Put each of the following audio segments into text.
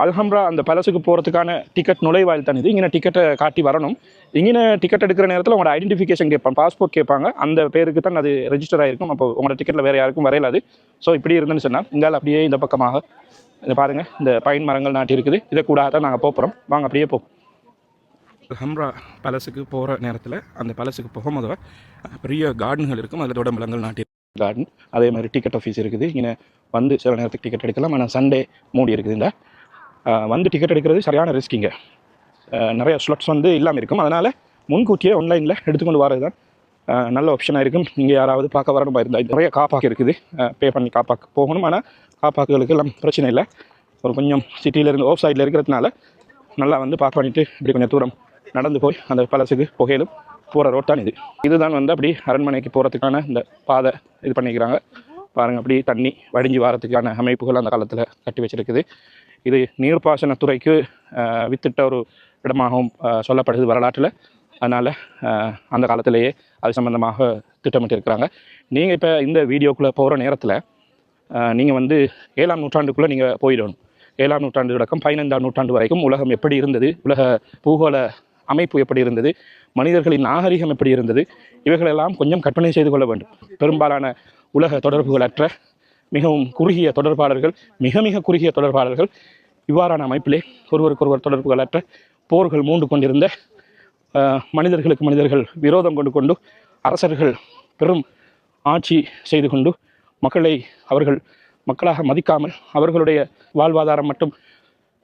அல்ஹம்ரா அந்த பேலஸுக்கு போகிறதுக்கான டிக்கெட் நுழைவாயில் தான் இது. இங்கே டிக்கெட்டை காட்டி வரணும். இங்கே டிக்கெட் எடுக்கிற நேரத்தில் உங்களோட ஐடென்டிஃபிகேஷன் கேட்பாங்க பாஸ்போர்ட் கேட்பாங்க. அந்த பேருக்கு தான் அது ரெஜிஸ்டர் ஆகிருக்கும் அப்போ உங்களோட டிக்கெட்டில் வேறு யாருக்கும் வரையலாது ஸோ இப்படி இருந்துன்னு சொன்னால் இங்கால அப்படியே இந்த பக்கமாக இதை பாருங்கள் இந்த பைன் மரங்கள் நாட்டி இருக்குது. இதை கூட தான் நாங்கள் போகிறோம் வாங்க அப்படியே போ. ஹம்ரா பேலஸுக்கு போகிற நேரத்தில் அந்த பேலஸுக்கு போகும்போது பெரிய கார்டன்கள் இருக்கும். அதோட மலங்கள் நாட்டி கார்டன் அதே மாதிரி டிக்கெட் ஆஃபீஸ் இருக்குது. இங்கே வந்து சில நேரத்துக்கு டிக்கெட் எடுக்கலாம். ஆனால் சண்டே மூடி இருக்குது இந்த. வந்து டிக்கெட் எடுக்கிறது சரியான ரிஸ்கிங்க நிறைய ஸ்லட்ஸ் வந்து இல்லாமல் இருக்கும். அதனால் முன்கூட்டியே ஆன்லைனில் எடுத்துக்கொண்டு வரது தான் நல்ல ஆப்ஷனாக இருக்கும். நீங்கள் யாராவது பார்க்க வரணும் இருந்தால் நிறைய காப்பாக்கு இருக்குது. பே பண்ணி காப்பாக்கு போகணும். ஆனால் காப்பாக்குகளுக்கு எல்லாம் பிரச்சனை இல்லை. ஒரு கொஞ்சம் சிட்டியிலேருந்து ஓஃப் சைடில் இருக்கிறதுனால நல்லா வந்து பார்க் பண்ணிவிட்டு இப்படி கொஞ்சம் தூரம் நடந்து போய் அந்த பழசுக்கு புகையிலும் போகிற ரோட் தான் இது. இதுதான் வந்து அப்படி அரண்மனைக்கு போகிறதுக்கான இந்த பாதை இது பண்ணிக்கிறாங்க. பாருங்கள் அப்படி தண்ணி வடிஞ்சு வாரத்துக்கான அமைப்புகள் அந்த காலத்தில் கட்டி வச்சிருக்குது. இது நீர்ப்பாசனத்துறைக்கு வித்திட்ட ஒரு இடமாகவும் சொல்லப்படுது வரலாற்றில். அதனால் அந்த காலத்திலேயே அது சம்மந்தமாக திட்டமிட்டு இருக்கிறாங்க நீங்கள் இப்போ இந்த வீடியோக்குள்ளே போகிற நேரத்தில் நீங்கள் வந்து ஏழாம் நூற்றாண்டுக்குள்ளே நீங்கள் போயிடணும். ஏழாம் நூற்றாண்டு தொடக்கம் பதினைந்தாம் நூற்றாண்டு வரைக்கும் உலகம் எப்படி இருந்தது உலக பூகோள அமைப்பு எப்படி இருந்தது மனிதர்களின் நாகரிகம் எப்படி இருந்தது இவைகளெல்லாம் கொஞ்சம் கற்பனை செய்து கொள்ள வேண்டும். பெரும்பாலான உலக தொடர்புகளற்ற மிகவும் குறுகிய தொடர்பாளர்கள் மிக மிக குறுகிய தொடர்பாளர்கள். இவ்வாறான அமைப்பிலே ஒருவருக்கொருவர் தொடர்புகளற்ற போர்கள் மூண்டு கொண்டிருந்த மனிதர்களுக்கு மனிதர்கள் விரோதம் கொண்டு கொண்டு அரசர்கள் பெரும் ஆட்சி செய்து கொண்டு மக்களை அவர்கள் மக்களாக மதிக்காமல் அவர்களுடைய வாழ்வாதாரம் மட்டும்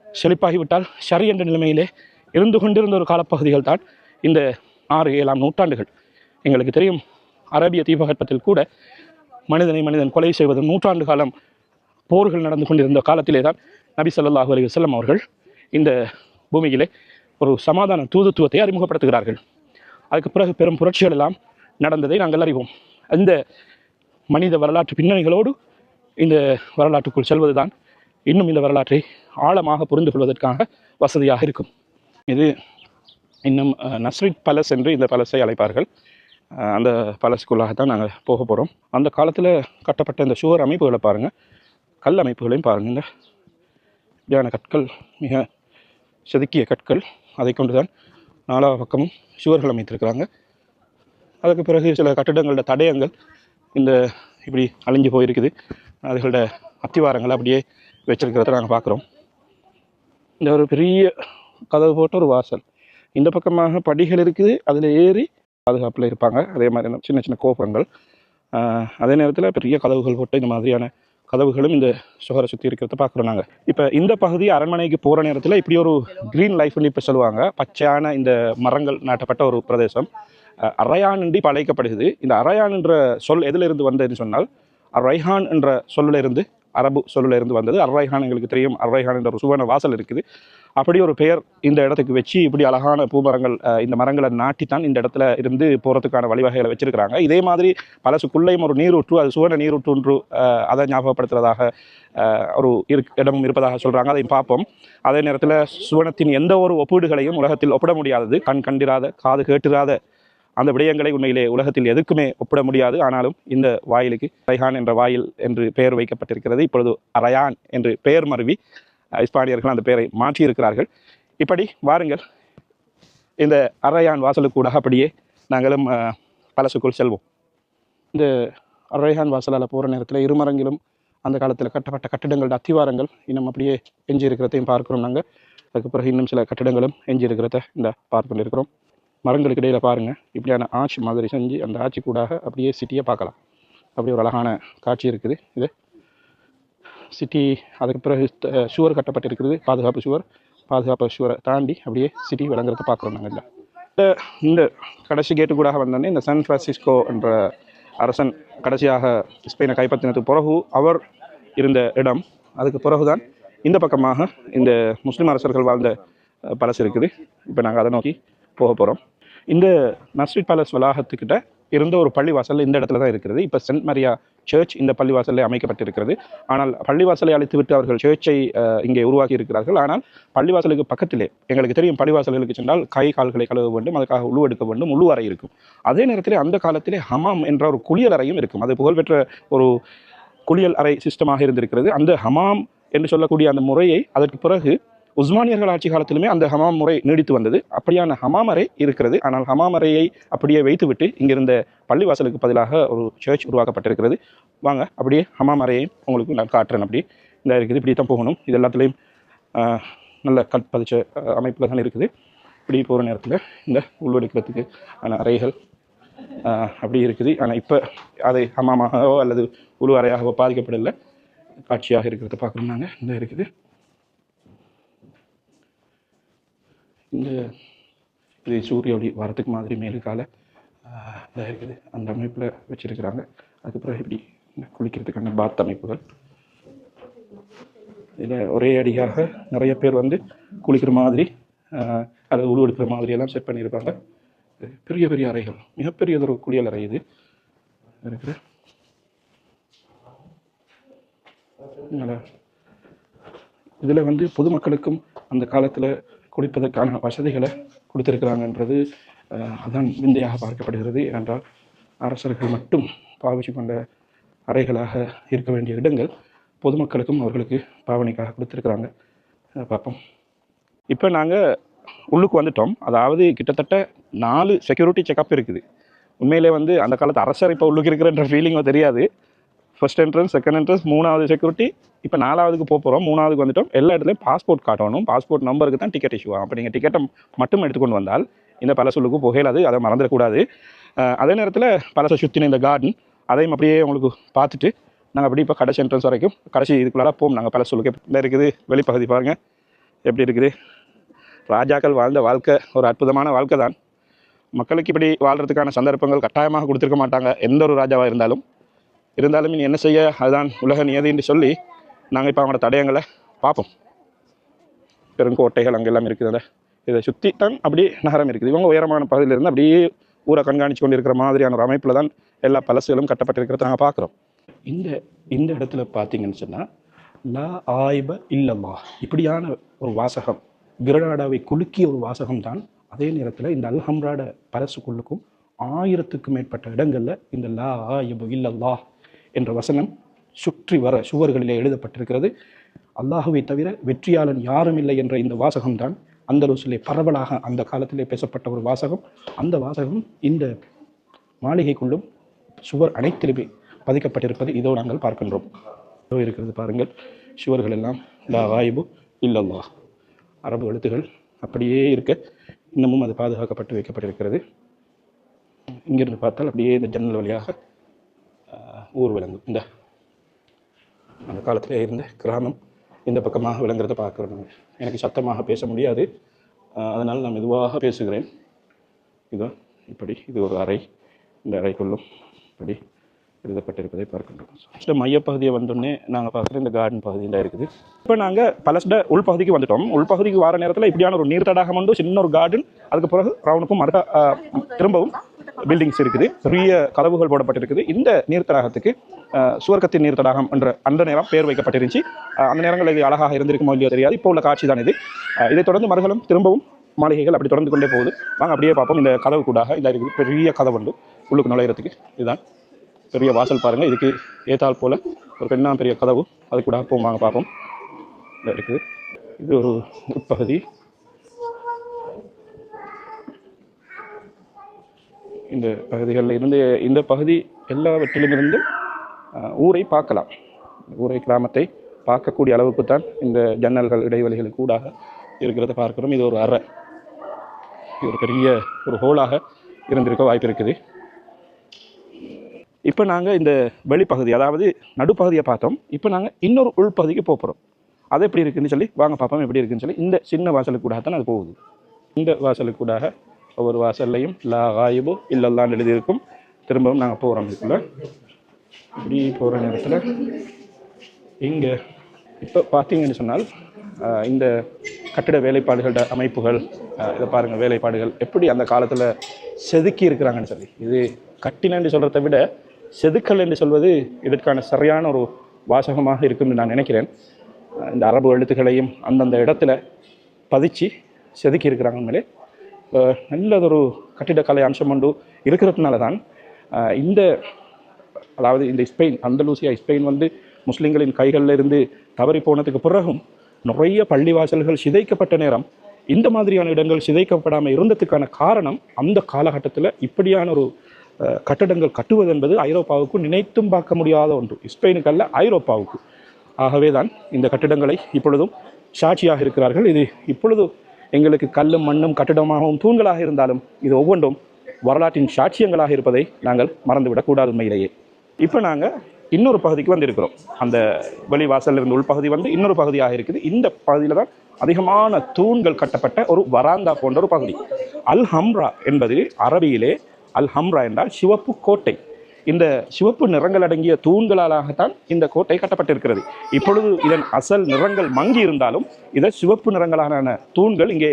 செழிப்பாகிவிட்டால் சரி என்ற நிலைமையிலே இருந்து கொண்டிருந்த ஒரு காலப்பகுதிகள் தான் இந்த ஆறு ஏழாம் நூற்றாண்டுகள். எங்களுக்கு தெரியும் அரபிய தீபகற்பத்தில் கூட மனிதனை மனிதன் கொலை செய்வது நூற்றாண்டு காலம் போர்கள் நடந்து கொண்டிருந்த காலத்திலே தான் நபி சொல்லாஹு அலி வல்லம் அவர்கள் இந்த பூமியிலே ஒரு சமாதான தூதுத்துவத்தை அறிமுகப்படுத்துகிறார்கள். அதுக்கு பிறகு பெரும் புரட்சிகள் எல்லாம் நடந்ததை நாங்கள் அறிவோம். அந்த மனித வரலாற்று பின்னணிகளோடு இந்த வரலாற்றுக்குள் செல்வதுதான் இன்னும் இந்த வரலாற்றை ஆழமாக புரிந்து கொள்வதற்காக வசதியாக இருக்கும். இது இன்னும் நஸ்ரித் பலஸ் என்று இந்த பலஸை அழைப்பார்கள். அந்த பலஸுக்குள்ளாகத்தான் நாங்கள் போக போகிறோம் அந்த காலத்தில் கட்டப்பட்ட இந்த சுவர் அமைப்புகளை பாருங்கள் கல் அமைப்புகளையும் பாருங்கள் இந்த இப்படியான கற்கள் மிக செதுக்கிய கற்கள் அதை கொண்டு தான் நாலா பக்கமும் சுவர்கள் அமைத்திருக்கிறாங்க. அதுக்கு பிறகு சில கட்டிடங்களோட தடயங்கள் இந்த இப்படி அழிஞ்சு போயிருக்குது. அதுகளோட அத்திவாரங்களை அப்படியே வச்சிருக்கிறத நாங்கள் பார்க்குறோம். இந்த ஒரு பெரிய கதவு போட்ட ஒரு வாசல். இந்த பக்கமாக படிகள் இருக்குது. அதில் ஏறி பாதுகாப்பில் இருப்பாங்க. அதே மாதிரி சின்ன சின்ன கோபுரங்கள். அதே நேரத்தில் பெரிய கதவுகள் போட்டு இந்த மாதிரியான கதவுகளும் இந்த சுகரை சுற்றி இருக்கிறத பார்க்குறோம் நாங்கள் இப்போ இந்த பகுதி அரண்மனைக்கு போகிற நேரத்தில் இப்படி ஒரு க்ரீன் லைஃப்னு இப்போ சொல்லுவாங்க. பச்சையான இந்த மரங்கள் நாட்டப்பட்ட ஒரு பிரதேசம். அஹ் அரையான் இப்போ அழைக்கப்படுகிறது. இந்த அரையான் என்ற சொல் எதிலிருந்து வந்ததுன்னு சொன்னால் ரைஹான் என்ற சொல்லிலிருந்து அரபு சொல்லில் இருந்து வந்தது. அர்ரைஹான் எங்களுக்கு தெரியும். அர்ரைஹான் என்ற ஒரு சுவன வாசல் இருக்குது. அப்படி ஒரு பெயர் இந்த இடத்துக்கு வச்சு இப்படி அழகான பூமரங்கள் இந்த மரங்களை நாட்டித்தான் இந்த இடத்துல இருந்து போகிறதுக்கான வழிவகைகளை வச்சுருக்கிறாங்க. இதே மாதிரி பலசுக்குள்ளேயும் ஒரு நீரூற்று அது சுவன நீரூற்று ஒன்று அதை ஞாபகப்படுத்துறதாக ஒரு இரு இடமும் இருப்பதாக சொல்கிறாங்க அதை பார்ப்போம். அதே நேரத்தில் சுவனத்தின் எந்த ஒரு ஒப்பீடுகளையும் உலகத்தில் ஒப்பிட முடியாதது. கண் கண்டிராத காது கேட்டிராத அந்த விடயங்களை உண்மையிலே உலகத்தில் எதுக்குமே ஒப்பிட முடியாது. ஆனாலும் இந்த வாயிலுக்கு ரைஹான் என்ற வாயில் என்று பெயர் வைக்கப்பட்டிருக்கிறது. இப்பொழுது அரயான் என்று பெயர் மருவி இஸ்பானியர்கள் அந்த பெயரை மாற்றியிருக்கிறார்கள். இப்படி வாருங்கள். இந்த அரயான் வாசலுக்கூடாக அப்படியே நாங்களும் பலசுக்குள் செல்வோம். இந்த அரயான் வாசலால் போகிற நேரத்தில் இருமரங்களும் அந்த காலத்தில் கட்டப்பட்ட கட்டிடங்களோட அத்திவாரங்கள் இன்னும் அப்படியே எஞ்சி இருக்கிறதையும் பார்க்கிறோம் நாங்கள் அதுக்கு பிறகு இன்னும் சில கட்டிடங்களும் எஞ்சி இருக்கிறத இந்த பார்த்து கொண்டிருக்கிறோம். மரங்களுக்கு இடையில் பாருங்கள் இப்படியான ஆட்சி மாதிரி செஞ்சு அந்த ஆட்சி கூடாக அப்படியே சிட்டியை பார்க்கலாம். அப்படி ஒரு அழகான காட்சி இருக்குது இது. சிட்டி அதுக்கு பிறகு சுவர் கட்டப்பட்டிருக்கிறது பாதுகாப்பு சுவர். பாதுகாப்பு சுவரை தாண்டி அப்படியே சிட்டி விளங்குறத பார்க்குறோம் நாங்கள் இந்த இந்த- இந்த கடைசி கேட்டு கூட வந்தோடனே இந்த சான் ஃப்ரான்சிஸ்கோ என்ற அரசன் கடைசியாக ஸ்பெயினை கைப்பற்றினதுக்கு பிறகு அவர் இருந்த இடம். அதுக்கு பிறகுதான் இந்த பக்கமாக இந்த முஸ்லீம் அரசர்கள் வாழ்ந்த பலசு இருக்குது. இப்போ நாங்கள் அதை நோக்கி போக போகிறோம் இந்த நஸ்ரிட் பேலஸ் வளாகத்துக்கிட்ட இருந்த ஒரு பள்ளிவாசல் இந்த இடத்துல தான் இருக்கிறது. இப்போ சென்ட் மரியா சர்ச் இந்த பள்ளிவாசலில் அமைக்கப்பட்டிருக்கிறது. ஆனால் பள்ளிவாசலை அழைத்துவிட்டு அவர்கள் சர்ச்சை இங்கே உருவாக்கி இருக்கிறார்கள். ஆனால் பள்ளிவாசலுக்கு பக்கத்திலே எங்களுக்கு தெரியும் பள்ளிவாசல்களுக்கு சென்றால் கை கால்களை கழுவ வேண்டும் அதுக்காக உழுவெடுக்க வேண்டும் உள்ளுவரை அறை இருக்கும். அதே நேரத்தில் அந்த காலத்திலே ஹமாம் என்ற ஒரு குளியல் அறையும் இருக்கும். அது புகழ்பெற்ற ஒரு குளியல் அறை சிஸ்டமாக இருந்திருக்கிறது. அந்த ஹமாம் என்று சொல்லக்கூடிய அந்த முறையை அதற்கு பிறகு உஸ்மானியர்கள் ஆட்சி காலத்திலுமே அந்த ஹமாம் முறை நீடித்து வந்தது. அப்படியான ஹமாமறை இருக்கிறது. ஆனால் ஹமாமறையை அப்படியே வைத்துவிட்டு இங்கிருந்த பள்ளிவாசலுக்கு பதிலாக ஒரு சர்ச் உருவாக்கப்பட்டிருக்கிறது. வாங்க அப்படியே ஹமாமறையை உங்களுக்கு நான் காட்டுறேன். அப்படி இந்த இருக்குது இப்படி தான் போகணும். இது எல்லாத்துலேயும் நல்ல கல் பதிச்ச அமைப்பில் தான் இருக்குது. இப்படி போகிற நேரத்தில் இந்த உள்வெடுக்கிறதுக்கு ஆன அறைகள் அப்படி இருக்குது. ஆனால் இப்போ அதை ஹமாமாகவோ அல்லது உள் அறையாகவோ பாதிக்கப்படலை. காட்சியாக இருக்கிறத பார்க்குறோம் நாங்கள் இந்த இருக்குது. இந்த இது சூரிய ஒளி வரத்துக்கு மாதிரி மேலுக்கால இதாக இருக்குது. அந்த அமைப்பில் வச்சுருக்கிறாங்க. அதுக்கப்புறம் இப்படி குளிக்கிறதுக்கான பாத் அமைப்புகள். இதில் ஒரே அடியாக நிறைய பேர் வந்து குளிக்கிற மாதிரி அதை அல்லது உருவெடுக்கிற மாதிரி எல்லாம் செட் பண்ணியிருப்பாங்க. பெரிய பெரிய அறைகள். மிகப்பெரிய ஒரு குளியல் அறை இது. இருக்குது இதில் வந்து பொதுமக்களுக்கும் அந்த காலத்தில் குடிப்பதற்கான வசதிகளை கொடுத்திருக்கிறாங்கன்றது அதான் விந்தையாக பார்க்கப்படுகிறது. ஏனென்றால் அரசர்கள் மட்டும் பாவிச்சு கொண்ட அறைகளாக இருக்க வேண்டிய இடங்கள் பொதுமக்களுக்கும் அவர்களுக்கு பாவனைக்காக கொடுத்துருக்குறாங்க. பார்ப்போம். இப்போ நாங்கள் உள்ளுக்கு வந்துட்டோம். அதாவது கிட்டத்தட்ட நாலு செக்யூரிட்டி செக்கப் இருக்குது. உண்மையிலே வந்து அந்த காலத்து அரசர் இப்போ உள்ளுக்கு இருக்கிறன்ற ஃபீலிங்கும் தெரியாது. ஃபர்ஸ்ட் என்ட்ரன்ஸ் செகண்ட் என்ட்ரன்ஸ் மூணாவது செக்யூரிட்டி இப்போ நாலாவதுக்கு போக போகிறோம் மூணாவதுக்கு வந்துட்டோம். எல்லா இடத்துலையும் பாஸ்போர்ட் காட்டணும். பாஸ்போர்ட் நம்பருக்கு தான் டிக்கெட் இஷ்யூ ஆகும். அப்போ நீங்கள் டிக்கெட்டை மட்டும் எடுத்துக்கொண்டு வந்தால் இந்த பலசொல்லுக்கு புகையிலாது அதை மறந்துடக்கூடாது. அதே நேரத்தில் பலசை சுற்றின இந்த கார்டன் அதையும் அப்படியே உங்களுக்கு பார்த்துட்டு நாங்கள் அப்படி இப்போ கடைசி என்ட்ரன்ஸ் வரைக்கும் கடைசி இதுக்குள்ளார போவோம். நாங்கள் பலசொல்லுக்கு எப்படி இருக்குது வெளிப்பகுதி பாருங்கள் எப்படி இருக்குது? ராஜாக்கள் வாழ்ந்த வாழ்க்கை ஒரு அற்புதமான வாழ்க்கை தான் மக்களுக்கு இப்படி வாழ்கிறதுக்கான சந்தர்ப்பங்கள் கட்டாயமாக கொடுத்துருக்க மாட்டாங்க. எந்த ஒரு ராஜாவாக இருந்தாலும். இருந்தாலும் இனி என்ன செய்ய? அதுதான் உலக நியதி என்று சொல்லி நாங்கள் இப்போ அவங்களோட தடயங்களை பார்ப்போம். பெருங்கோட்டைகள் அங்கெல்லாம் இருக்குது இதை சுற்றி தான் அப்படி நகரம் இருக்குது. இவங்க உயரமான பகுதியிலிருந்து அப்படியே ஊரை கண்காணித்து கொண்டு இருக்கிற மாதிரியான ஒரு அமைப்பில் தான் எல்லா பலசுகளும் கட்டப்பட்டிருக்கிறத நாங்கள் பார்க்குறோம். இந்த இந்த இடத்துல பார்த்தீங்கன்னு சொன்னால் லா ஆய்ப இல்லம்மா இப்படியான ஒரு வாசகம் கிரடாடாவை குலுக்கிய ஒரு வாசகம் தான் அதே நேரத்தில் இந்த அல்ஹம்ராட பரசுக்குள்ளுக்கும் ஆயிரத்துக்கும் மேற்பட்ட இடங்களில் இந்த லா ஆயிபு இல்லல்லா என்ற வசனம் சுற்றி வர சுவர்களிலே எழுதப்பட்டிருக்கிறது. அல்லாஹுவை தவிர வெற்றியாளன் யாரும் இல்லை என்ற இந்த வாசகம்தான் அந்தலூசிலே பரவலாக அந்த காலத்திலே பேசப்பட்ட ஒரு வாசகம். அந்த வாசகம் இந்த மாளிகைக்குள்ளும் சுவர் அனைத்திலுமே பதிக்கப்பட்டிருப்பது இதோ நாங்கள் பார்க்கின்றோம். இதோ இருக்கிறது பாருங்கள். சுவர்கள் எல்லாம் லா வாயிபு இல்லல்லா அரபு எழுத்துகள் அப்படியே இருக்க இன்னமும் அது பாதுகாக்கப்பட்டு வைக்கப்பட்டிருக்கிறது. இங்கிருந்து பார்த்தால் அப்படியே இந்த ஜன்னல் வழியாக ஊர் விளங்கும் இந்த அந்த காலத்தில் இருந்த கிராமம் இந்த பக்கமாக விளங்குறத பார்க்குறோம் நாங்கள் எனக்கு சத்தமாக பேச முடியாது. அதனால் நான் மெதுவாக பேசுகிறேன். இதோ இப்படி இது ஒரு அறை. இந்த அறைக்குள்ளும் இப்படி எழுதப்பட்டிருப்பதை பார்க்கின்றோம். ஃபஸ்ட்டு மையப்பகுதியை வந்தோடனே நாங்கள் பார்க்குற இந்த கார்டன் பகுதி தான் இருக்குது. இப்போ நாங்கள் பலஸ்ட உள்பகுதிக்கு வந்துட்டோம். உள்பகுதிக்கு வர நேரத்தில் இப்படியான ஒரு நீர் தடாகம் உண்டு. சின்ன ஒரு கார்டன் அதுக்கு பிறகு ரவுனுக்கும் மறுக்க திரும்பவும் பில்டிங்ஸ் இருக்குது. பெரிய கதவுகள் போடப்பட்டிருக்குது. இந்த நீர் தடாகத்துக்கு சுவர்க்கத்தின் நீர் தடாகம் என்ற அந்த நேரம் பெயர் வைக்கப்பட்டிருந்துச்சு. அந்த நேரங்களில் இது அழகாக இருந்திருக்குமோ இல்லையோ தெரியாது. இப்போ உள்ள காட்சி தான் இது. இதை தொடர்ந்து மறுகளும் திரும்பவும் மாளிகைகள் அப்படி தொடர்ந்து கொண்டே போகுது. நாங்கள் அப்படியே பார்ப்போம். இந்த கதவு கூடாக இந்த இருக்குது. பெரிய கதவு உண்டு. உள்ளுக்கு நுழையிறதுக்கு. இதுதான். பெரிய வாசல் பாருங்கள் இதுக்கு ஏத்தால் போல் ஒரு பெண்ணா பெரிய கதவு. அது கூட போவோம். வாங்க பார்ப்போம். இருக்குது. இது ஒரு உட்பகுதி இந்த பகுதிகளில் இருந்து இந்த பகுதி எல்லாவற்றிலுமிருந்து ஊரை பார்க்கலாம். ஊரை கிராமத்தை பார்க்கக்கூடிய அளவுக்கு தான் இந்த ஜன்னல்கள் இடைவெளிகளுக்கு கூடாக இருக்கிறத பார்க்கிறோம். இது ஒரு அறை. இது ஒரு பெரிய ஒரு ஹோலாக இருந்திருக்க வாய்ப்பு இருக்குது இப்போ நாங்கள் இந்த வெளிப்பகுதி அதாவது நடுப்பகுதியை பார்த்தோம். இப்போ நாங்கள் இன்னொரு உள்பகுதிக்கு போகிறோம் அது எப்படி இருக்குன்னு சொல்லி வாங்க பார்ப்போம் எப்படி இருக்குன்னு சொல்லி. இந்த சின்ன வாசலுக்கு கூட தான் அது போகுது. இந்த வாசலுக்கு கூடாக ஒவ்வொரு வாசல்லையும் லா காயிபோ இல்லல்லான்னு எழுதியிருக்கும். திரும்பவும் நாங்கள் போகிறோம் இதுக்குள்ள. இப்படி போகிற நேரத்தில் இங்கே இப்போ பார்த்தீங்கன்னு சொன்னால் இந்த கட்டிட வேலைப்பாடுகளோட அமைப்புகள் இதை பாருங்கள் வேலைப்பாடுகள் எப்படி அந்த காலத்தில் செதுக்கி இருக்கிறாங்கன்னு சொல்லி. இது கட்டினன்னு சொல்கிறத விட செதுக்கல் என்று சொல்வது இதற்கான சரியான ஒரு வாசகமாக இருக்கும்னு நான் நினைக்கிறேன். இந்த அரபு எழுத்துக்களையும் அந்தந்த இடத்துல பதிச்சு செதுக்கி இருக்கிறாங்க உண்மையிலே. நல்லதொரு கட்டிடக்கலை அம்சம் ஒன்று இருக்கிறதுனால தான் இந்த அதாவது இந்த ஸ்பெயின் அந்தலூசியா ஸ்பெயின் வந்து முஸ்லீம்களின் கைகளில் இருந்து தவறி போனதுக்கு பிறகும் நிறைய பள்ளிவாசல்கள் சிதைக்கப்பட்ட நேரம் இந்த மாதிரியான இடங்கள் சிதைக்கப்படாமல் இருந்ததுக்கான காரணம் அந்த காலகட்டத்தில் இப்படியான ஒரு கட்டடங்கள் கட்டுவது என்பது ஐரோப்பாவுக்கு நினைத்தும் பார்க்க முடியாத ஒன்று. ஸ்பெயினுக்கு அல்ல ஐரோப்பாவுக்கு. ஆகவே தான் இந்த கட்டிடங்களை இப்பொழுதும் சாட்சியாக இருக்கிறார்கள். இது இப்பொழுது எங்களுக்கு கல்லும் மண்ணும் கட்டிடமாகவும் தூண்களாக இருந்தாலும் இது ஒவ்வொன்றும் வரலாற்றின் சாட்சியங்களாக இருப்பதை நாங்கள் மறந்துவிடக்கூடாது உண்மையிலேயே. இப்போ நாங்கள் இன்னொரு பகுதிக்கு வந்திருக்கிறோம். அந்த வெளிவாசல்ல இருந்து உள்பகுதி வந்து இன்னொரு பகுதியாக இருக்குது. இந்த பகுதியில் தான் அதிகமான தூண்கள் கட்டப்பட்ட ஒரு வராந்தா போன்ற ஒரு பகுதி. அல் ஹம்ரா என்பது அரபியிலே அல் ஹம்ரா என்றால் சிவப்பு கோட்டை. இந்த சிவப்பு நிறங்கள் அடங்கிய தூண்களாலாகத்தான் இந்த கோட்டை கட்டப்பட்டிருக்கிறது. இப்பொழுது இதன் அசல் நிறங்கள் மங்கி இருந்தாலும் இதை சிவப்பு நிறங்களான தூண்கள் இங்கே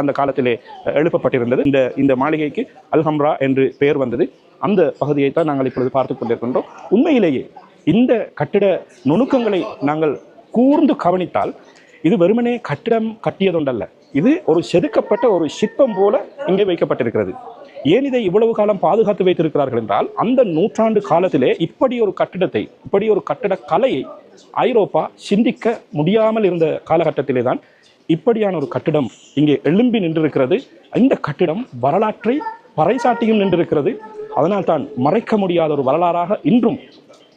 அந்த காலத்திலே எழுப்பப்பட்டிருந்தது. இந்த இந்த மாளிகைக்கு அல்ஹம்ரா என்று பெயர் வந்தது. அந்த பகுதியை தான் நாங்கள் இப்பொழுது பார்த்து கொண்டிருக்கின்றோம். உண்மையிலேயே இந்த கட்டிட நுணுக்கங்களை நாங்கள் கூர்ந்து கவனித்தால் இது வெறுமனே கட்டிடம் கட்டியதொண்டல்ல. இது ஒரு செதுக்கப்பட்ட ஒரு சிற்பம் போல இங்கே வைக்கப்பட்டிருக்கிறது. ஏன் இதை இவ்வளவு காலம் பாதுகாத்து வைத்திருக்கிறார்கள் என்றால் அந்த நூற்றாண்டு காலத்திலே இப்படி ஒரு கட்டிடத்தை இப்படி ஒரு கட்டிட கலையை ஐரோப்பா சிந்திக்க முடியாமல் இருந்த காலகட்டத்திலே தான் இப்படியான ஒரு கட்டிடம் இங்கே எழும்பி நின்றிருக்கிறது. இந்த கட்டிடம் வரலாற்றை பறைசாட்டியும் நின்றிருக்கிறது. அதனால் தான் மறைக்க முடியாத ஒரு வரலாறாக இன்றும்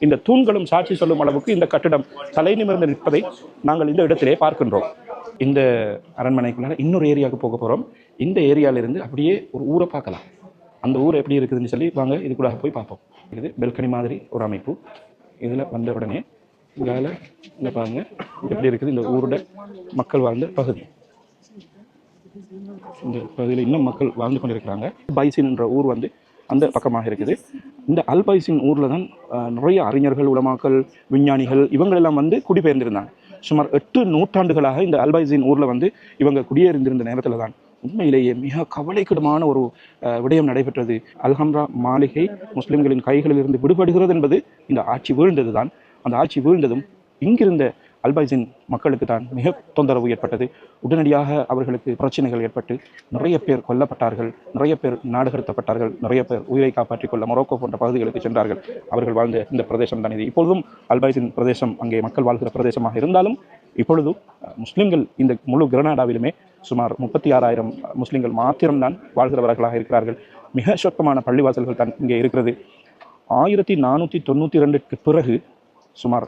இந்த தூண்களும் சாட்சி சொல்லும் அளவுக்கு இந்த கட்டிடம் தலை நிமிர்ந்து நிற்பதை நாங்கள் இந்த இடத்திலே பார்க்கின்றோம். இந்த அரண்மனைக்குள்ளார இன்னொரு ஏரியாவுக்கு போக போகிறோம் இந்த ஏரியாவிலேருந்து அப்படியே ஒரு ஊரை பார்க்கலாம். அந்த ஊர் எப்படி இருக்குதுன்னு சொல்லி வாங்க இதுக்குள்ளாக போய் பார்ப்போம். இது பெல்கனி மாதிரி ஒரு அமைப்பு. இதில் வந்த உடனே இதால் இங்கே பாருங்க எப்படி இருக்குது இந்த ஊரோட மக்கள் வாழ்ந்த பகுதி. இந்த பகுதியில் இன்னும் மக்கள் வாழ்ந்து கொண்டிருக்கிறாங்க. பைசின் என்ற ஊர் வந்து அந்த பக்கமாக இருக்குது. இந்த அல்பைசின் ஊரில் தான் நிறைய அறிஞர்கள் உலமாக்கள் விஞ்ஞானிகள் இவங்களெல்லாம் வந்து குடிபெயர்ந்திருந்தாங்க. சுமார் எட்டு நூற்றாண்டுகளாக இந்த அல்பைசின் ஊரில் வந்து இவங்க குடியேறிந்திருந்த நேரத்தில் தான் உண்மையிலேயே மிக கவலைக்கிடமான ஒரு அஹ், விடயம் நடைபெற்றது. அல்ஹம்ரா மாளிகை முஸ்லிம்களின் கைகளில் இருந்து விடுபடுகிறது என்பது இந்த ஆட்சி வீழ்ந்தது தான் அந்த ஆட்சி வீழ்ந்ததும் இங்கிருந்த அல்பைசின் மக்களுக்கு தான் மிக தொந்தரவு ஏற்பட்டது. உடனடியாக அவர்களுக்கு பிரச்சனைகள் ஏற்பட்டு நிறைய பேர் கொல்லப்பட்டார்கள். நிறைய பேர் நாடு கடத்தப்பட்டார்கள் நிறைய பேர் உயிரை காப்பாற்றிக் கொள்ள மொரோக்கோ போன்ற பகுதிகளுக்கு சென்றார்கள். அவர்கள் வாழ்ந்த இந்த பிரதேசம் தான் இது. இப்பொழுதும் அல்பைசின் பிரதேசம் அங்கே மக்கள் வாழ்கிற பிரதேசமாக இருந்தாலும் இப்பொழுதும் முஸ்லிம்கள் இந்த முழு கிரனாடாவிலுமே சுமார் முப்பத்தி ஆறாயிரம் முஸ்லிம்கள் மாத்திரம்தான் வாழ்கிறவர்களாக இருக்கிறார்கள். மிக சொற்பமான பள்ளிவாசல்கள் தான் இங்கே இருக்கிறது. ஆயிரத்தி நானூற்றி தொண்ணூற்றி ரெண்டுக்கு பிறகு சுமார்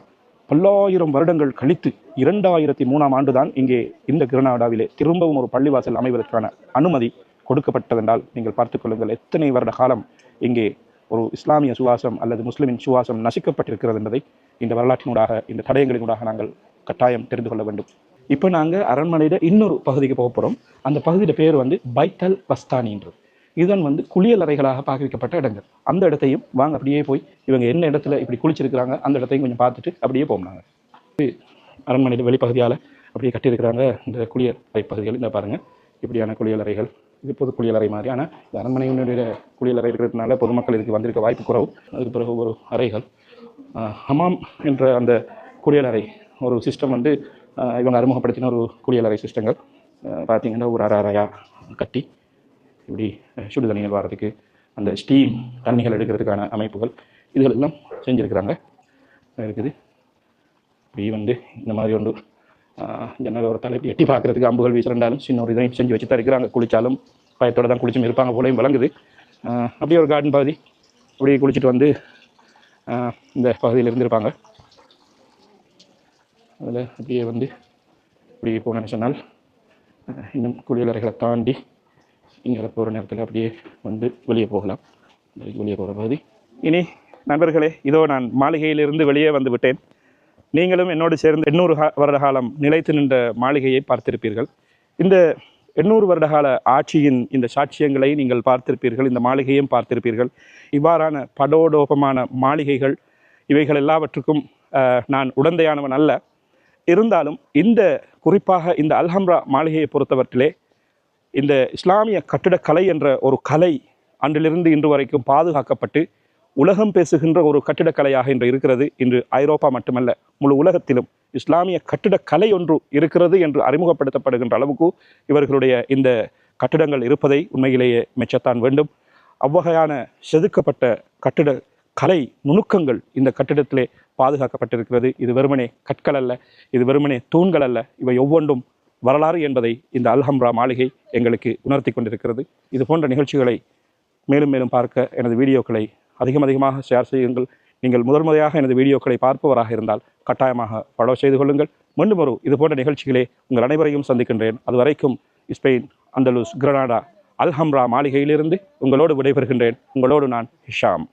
பல்லாயிரம் வருடங்கள் கழித்து இரண்டாயிரத்தி மூணாம் ஆண்டுதான் இங்கே இந்த கிரனாடாவிலே திரும்பவும் ஒரு பள்ளிவாசல் அமைவதற்கான அனுமதி கொடுக்கப்பட்டதென்றால் நீங்கள் பார்த்துக்கொள்ளுங்கள் எத்தனை வருட காலம் இங்கே ஒரு இஸ்லாமிய சுவாசம் அல்லது முஸ்லிமின் சுவாசம் நசிக்கப்பட்டிருக்கிறது என்பதை இந்த வரலாற்றினூடாக இந்த தடயங்களினூடாக நாங்கள் கட்டாயம் தெரிந்து கொள்ள வேண்டும். இப்போ நாங்கள் அரண்மனையில் இன்னொரு பகுதிக்கு போக போகிறோம் அந்த பகுதியோட பேர் வந்து பைத்தல் பஸ்தானின்றது. இதுதான் வந்து குளியலறைகளாக பாவிக்கப்பட்ட இடங்கள். அந்த இடத்தையும் வாங்க அப்படியே போய் இவங்க என்ன இடத்துல இப்படி குளிச்சிருக்கிறாங்க அந்த இடத்தையும் கொஞ்சம் பார்த்துட்டு அப்படியே போகணாங்க இது அரண்மனையில் வெளிப்பகுதியால் அப்படியே கட்டியிருக்கிறாங்க இந்த குளியலறை பகுதிகள். இந்த பாருங்கள் இப்படியான குளியலறைகள் இது பொது குளியலறை மாதிரி. ஆனால் இந்த அரண்மனையினுடைய குளியலறை இருக்கிறதுனால பொதுமக்கள் இதுக்கு வந்திருக்க வாய்ப்பு குறைவு. அதுக்கு பிறகு ஒரு அறைகள். ஹமாம் என்ற அந்த குளியலறை ஒரு சிஸ்டம் வந்து இவங்க அறிமுகப்படுத்தின ஒரு குளியலறை சிஸ்டங்கள் பார்த்திங்கன்னா பார்த்தீங்கன்னா ஒரு அரை அறையாக கட்டி இப்படி சுடு தண்ணிகள் வர்றதுக்கு அந்த ஸ்டீம் தண்ணிகள் எடுக்கிறதுக்கான அமைப்புகள் இதுகள் எல்லாம் செஞ்சுருக்கிறாங்க இருக்குது. இப்படி வந்து இந்த மாதிரி ஒன்று ஆஹ், ஜன்னல் ஒரு தலைப்பு எட்டி பார்க்குறதுக்கு அம்புகள் வீசிருந்தாலும் சின்ன ஒரு இதையும் செஞ்சு வச்சு தான் இருக்கிறாங்க குளித்தாலும் பயத்தோடு தான் குளிச்சும் இருப்பாங்க போலையும் விளங்குது. அப்படியே ஒரு கார்டன் பகுதி அப்படியே குளிச்சுட்டு வந்து இந்த பகுதியில் இருந்திருப்பாங்க. அதில் அப்படியே வந்து இப்படி போனேன்னு சொன்னால் இன்னும் குளியலறைகளை தாண்டி இங்கே போகிற நேரத்தில் அப்படியே வந்து வெளியே போகலாம். வெளியே போகிற பகுதி இனி நண்பர்களே இதோ நான் மாளிகையிலிருந்து வெளியே வந்து விட்டேன். நீங்களும் என்னோடு சேர்ந்து எண்ணூறு வருட காலம் நிலைத்து நின்ற மாளிகையை பார்த்திருப்பீர்கள். இந்த எண்ணூறு வருடகால ஆட்சியின் இந்த சாட்சியங்களை நீங்கள் பார்த்திருப்பீர்கள் இந்த மாளிகையும் பார்த்திருப்பீர்கள். இவ்வாறான படோடோபமான மாளிகைகள் இவைகள் எல்லாவற்றுக்கும் நான் உடந்தையானவன் அல்ல. இருந்தாலும் இந்த குறிப்பாக இந்த அல்ஹம்ரா மாளிகையை பொறுத்தவற்றிலே இந்த இஸ்லாமிய கட்டிடக்கலை என்ற ஒரு கலை அன்றிலிருந்து இன்று வரைக்கும் பாதுகாக்கப்பட்டு உலகம் பேசுகின்ற ஒரு கட்டிடக்கலையாக இன்று இருக்கிறது. இன்று ஐரோப்பா மட்டுமல்ல முழு உலகத்திலும் இஸ்லாமிய கட்டிடக்கலை ஒன்று இருக்கிறது என்று அறிமுகப்படுத்தப்படுகின்ற அளவுக்கு இவர்களுடைய இந்த கட்டிடங்கள் இருப்பதை உண்மையிலேயே மெச்சத்தான் வேண்டும். அவ்வகையான செதுக்கப்பட்ட கட்டிட கலை நுணுக்கங்கள் இந்த கட்டிடத்திலே பாதுகாக்கப்பட்டிருக்கிறது. இது வெறுமனே கற்கள் அல்ல இது வெறுமனே தூண்கள் அல்ல இவை ஒவ்வொன்றும் வரலாறு என்பதை இந்த அல்ஹம்ரா மாளிகை எங்களுக்கு உணர்த்தி கொண்டிருக்கிறது. இது போன்ற நிகழ்ச்சிகளை மேலும் மேலும் பார்க்க எனது வீடியோக்களை அதிகம் அதிகமாக ஷேர் செய்யுங்கள். நீங்கள் முதல் முறையாக எனது வீடியோக்களை பார்ப்பவராக இருந்தால் கட்டாயமாக ஃபாலோ செய்து கொள்ளுங்கள். மீண்டும் ஒரு இது போன்ற நிகழ்ச்சிகளே உங்கள் அனைவரையும் சந்திக்கின்றேன். அதுவரைக்கும் ஸ்பெயின் அந்தலூஸ் கிரனாடா அல்ஹம்ரா மாளிகையிலிருந்து உங்களோடு விடைபெறுகின்றேன். உங்களோடு நான் ஹிஷாம்.